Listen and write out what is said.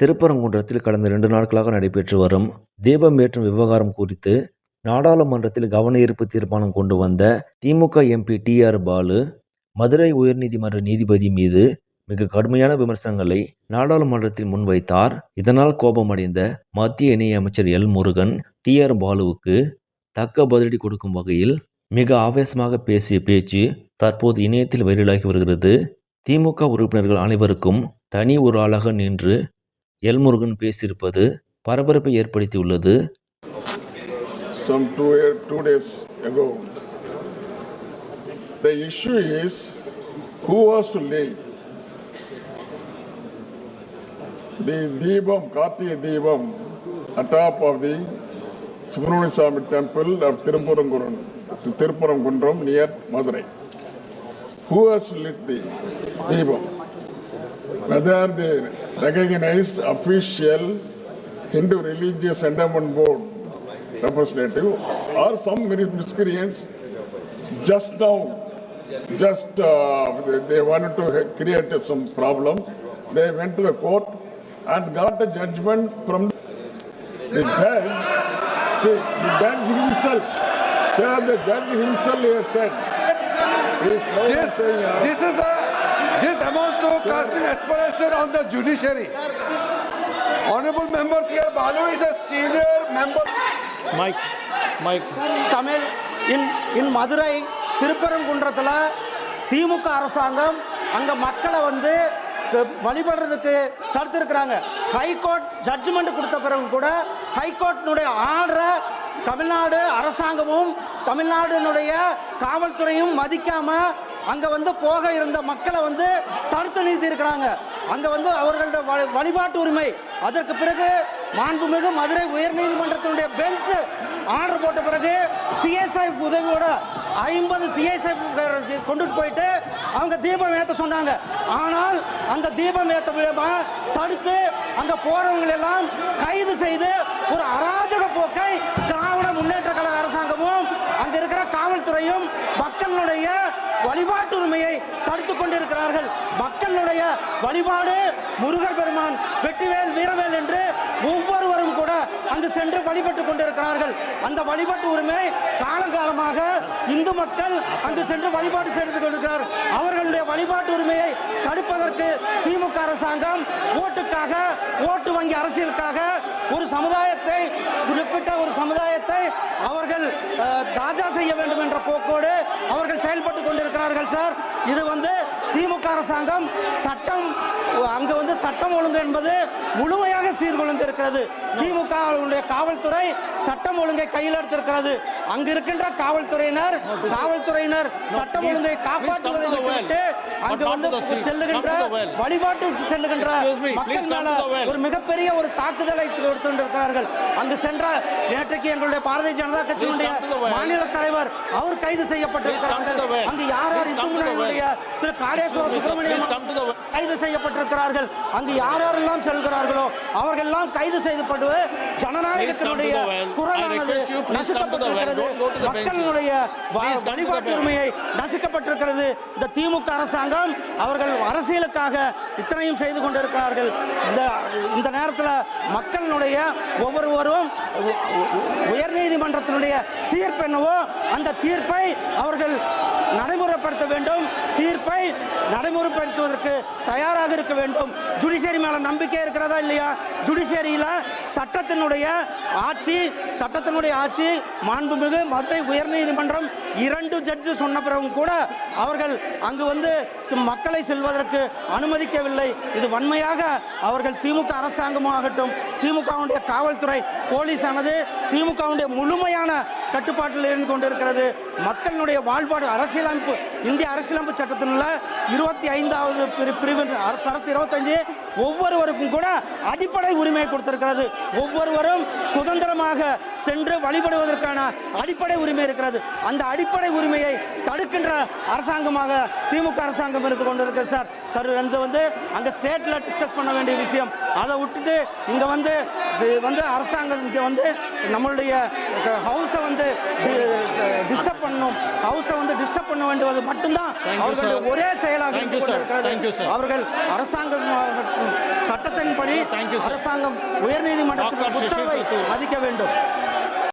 திருப்பரங்குன்றத்தில் கடந்த இரண்டு நாட்களாக நடைபெற்று வரும் தீபம் ஏற்றும் விவகாரம் குறித்து நாடாளுமன்றத்தில் கவனஈர்ப்பு தீர்மானம் கொண்டு வந்த DMK MP T R Balu Madurai உயர்நீதிமன்ற நீதிபதி மீது மிக கடுமையான விமர்சனங்களை நாடாளுமன்றத்தில் முன்வைத்தார். இதனால் கோபமடைந்த மத்திய இணையமைச்சர் எல் முருகன் டி ஆர் பாலுவுக்கு தக்க பதிலடி கொடுக்கும் வகையில் மிக ஆவேசமாக பேசிய பேச்சு தற்போது இணையத்தில் வைரலாகி வருகிறது. திமுக உறுப்பினர்கள் அனைவருக்கும் தனி ஒரு ஆளாக நின்று எல்முருகன் பேசியிருப்பது பரபரப்பை ஏற்படுத்தியுள்ளது some two, year, two days ago. The issue is who was to lead the Deepam, Kartiya Deepam, atop of the Subramania Swami temple of Tirupuranguram, Tirupuranguram near Madurai. Who has to lead the Deepam? Whether the recognized official Hindu Religious Endowment Board representative or some mis- miscreants just now, just uh, they- wanted to create some problem. They went to the court and got a judgment from the judge. See, the judge himself, sir, the judge himself has said, This, this is a, this amounts to casting aspersion on the judiciary. Honorable member T. R. Balu is a senior member. Mike mike Tamil in in Madurai திருப்பரங்குன்றத்தில் திமுக அரசாங்கம் அங்கே மக்களை வந்து வழிபடுறதுக்கு தடுத்திருக்கிறாங்க high court judgement கொடுத்த பிறகு கூட ஹைகோர்ட்டினுடைய ஆர்டரை தமிழ்நாடு அரசாங்கமும் தமிழ்நாடுனுடைய காவல்துறையும் மதிக்காம அங்க வந்து போக இருந்த மக்களை வந்து தடுத்து நிறுத்தி இருக்கிறாங்க அங்க வந்து அவர்களுடைய வழிபாட்டு உரிமை. அதற்கு பிறகு மாண்புமிகு மதுரை உயர்நீதிமன்றத்தினுடைய பெஞ்ச் ஆர்டர் போட்ட பிறகு சிஎஸ்ஐ உதவியோட ஐம்பது சிஎஸ்ஐ கொண்டுட்டு போயிட்டு அவங்க தீபம் ஏற்ற சொன்னாங்க. ஆனால் அந்த தீபம் ஏற்ற விதமாக தடுத்து அங்க போறவங்களை எல்லாம் கைது செய்து ஒரு அராஜக போக்கை திராவிட முன்னேற்ற கழக அரசாங்கமும் அங்க இருக்கிற காவல்துறையும் மக்களுடைய வழிபாட்டு உரிமையை தடுத்துக் கொண்டிருக்கிறார்கள். மக்களுடைய வழிபாடு முருகர் பெருமான் வெற்றிவேல் வீரவேல் என்று ஒவ்வொருவரும் அங்கு சென்று வழிபட்டுக் கொண்டிருக்கிறார்கள். அந்த வழிபாட்டு உரிமை காலங்காலமாக இந்து மக்கள் அங்கு சென்று வழிபாடு செய்து கொண்டிருக்கிறார். அவர்களுடைய வழிபாட்டு உரிமையை தடுப்பதற்கு திமுக அரசாங்கம் ஓட்டுக்காக ஓட்டு வங்கி அரசியலுக்காக ஒரு சமுதாயத்தை குறிப்பிட்ட ஒரு சமுதாயத்தை அவர்கள் தாஜா செய்ய வேண்டும் என்ற போக்கோடு அவர்கள் செயல்பட்டு கொண்டிருக்கிறார்கள் சார். இது வந்து திமுக அரசாங்கம் சட்டம் அங்கு வந்து சட்டம் ஒழுங்கு என்பது முழுமையாக சீர்குலைந்து இருக்கிறது திமுக காவல்துறை சட்டம் ஒழுங்கை கையில் எடுத்திருக்கிறது. அங்கு இருக்கின்ற காவல்துறையினர் காவல்துறையினர் சட்டம் ஒழுங்கை காப்பாற்றுவதை come அங்கு வந்து. செல்லுகின்ற. வழிபாட்டு செல்லுகின்ற மக்கள் மேல. ஒரு மிகப்பெரிய ஒரு தாக்குதலை கொடுத்திருக்கிறார்கள் அங்கு சென்ற நேற்றைக்கு எங்களுடைய பாரதிய ஜனதா கட்சியினுடைய. மாநில தலைவர் அவர் கைது செய்யப்பட்டிருக்கிறார்கள். அங்கு யார் யார் திரு காடேஸ்வர. சுப்பிரமணியம். கைது செய்யப்பட்டிருக்கிறார்கள் அங்கு யார் யாரெல்லாம் செல்கிறார்களோ அவர்கள் எல்லாம் கைது செய்யப்படுவது ஜனநாயகத்தினுடைய குரலானது. நசுக்கப்பட்டிருக்கிறது. மக்களுடைய வழிபாட்டு. உரிமையை நசுக்கப்பட்டிருக்கிறது இந்த திமுக அரசாங்கம் அவர்கள் அரசியலுக்காக இத்தனையும் செய்து கொண்டிருக்கிறார்கள். இந்த இந்த நேரத்தில் மக்களினுடைய ஒவ்வொருவரும் உயர்நீதிமன்றத்தினுடைய தீர்ப்பு என்னவோ அந்த தீர்ப்பை அவர்கள் நடைமுறைப்படுத்த வேண்டும். தீர்ப்பை நடைமுறைப்படுத்துவதற்கு தயாராக இருக்க வேண்டும். ஜுடிஷியரி மேல நம்பிக்கை இருக்கிறதா இல்லையா? ஜுடிஷியரியில் சட்டத்தினுடைய ஆட்சி சட்டத்தினுடைய ஆட்சி மாண்புமிகு மதுரை உயர்நீதிமன்றம் இரண்டு ஜட்ஜு சொன்ன பிறகும் கூட அவர்கள் அங்கு வந்து மக்களை செல்வதற்கு அனுமதிக்கவில்லை. இது வன்மையாக அவர்கள் திமுக அரசாங்கமாகட்டும் திமுகவுடைய காவல்துறை போலீஸானது திமுகவுடைய முழுமையான கட்டுப்பாட்டில் இருந்து கொண்டிருக்கிறது. மக்களுடைய வாழ்பாடு அரசியலமைப்பு இந்திய அரசியலமைப்பு சட்டத்தினுள்ள இருபத்தி ஐந்தாவது பிரி- பிரிவு சரத்து இருபத்தஞ்சு ஒவ்வொருவருக்கும் கூட அடிப்படை உரிமை கொடுத்திருக்கிறது. ஒவ்வொருவரும் சுதந்திரமாக சென்று வழிபடுவதற்கான அடிப்படை உரிமை இருக்கிறது. அந்த அடிப்படை உரிமையை தடுக்கின்ற அரசாங்கமாக திமுக அரசாங்கம் இருந்து கொண்டிருக்கிறது சார். சார் வந்து அங்கே ஸ்டேட்டில் டிஸ்கஸ் பண்ண வேண்டிய விஷயம். அதை விட்டுட்டு இங்கே வந்து இது வந்து அரசாங்கம் இங்கே வந்து நம்மளுடைய ஹவுஸை வந்து டிஸ்டர்ப் பண்ணணும் ஹவுஸை வந்து டிஸ்டர்ப் பண்ண வேண்டுவது மட்டும்தான் அவர்களுடைய. ஒரே செயலாக. அவர்கள் அரசாங்கம் சட்டத்தின்படி. அரசாங்கம் உயர்நீதிமன்றத்தின் உத்தரவை. மதிக்க வேண்டும்